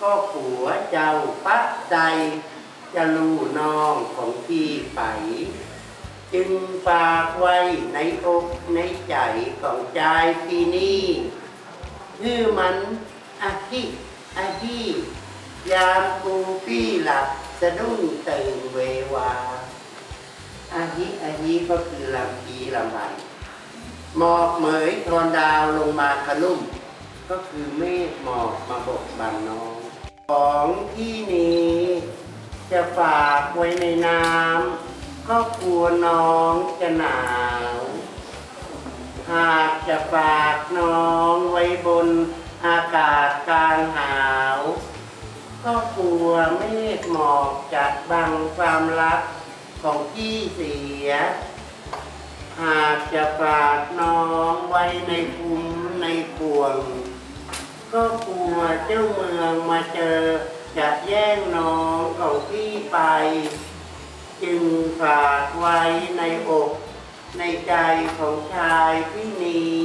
ก็ผัวเจ้าปะใจจะลูน้องของพี่ไปจึงฝากไว้ในอกในใจของใจพี่นี่คือมันอาฮิอาฮิยามกูพี่หลับสะดุ้งตื่นเววาอาฮิอาฮิก็คือลำปีลำไยหมอกเหมยทอนดาวลงมาขลุ่ม ก็คือเมฆหมอกมาบกบังน้อง ของที่นี้ จะฝากไว้ในน้ำก็กลัวน้องจะหนาว หากจะฝากน้องไว้บนอากาศกลางหาว ก็กลัวเมฆหมอกจะบังความรักของพี่เสีย หากจะฝากน้องไว้ในภูมิในพวง ก็กลัวเจ้าเมืองมาเจอจะแย่งน้องของพี่ไป จึงฝากไว้ในอก ในใจของชายที่นี้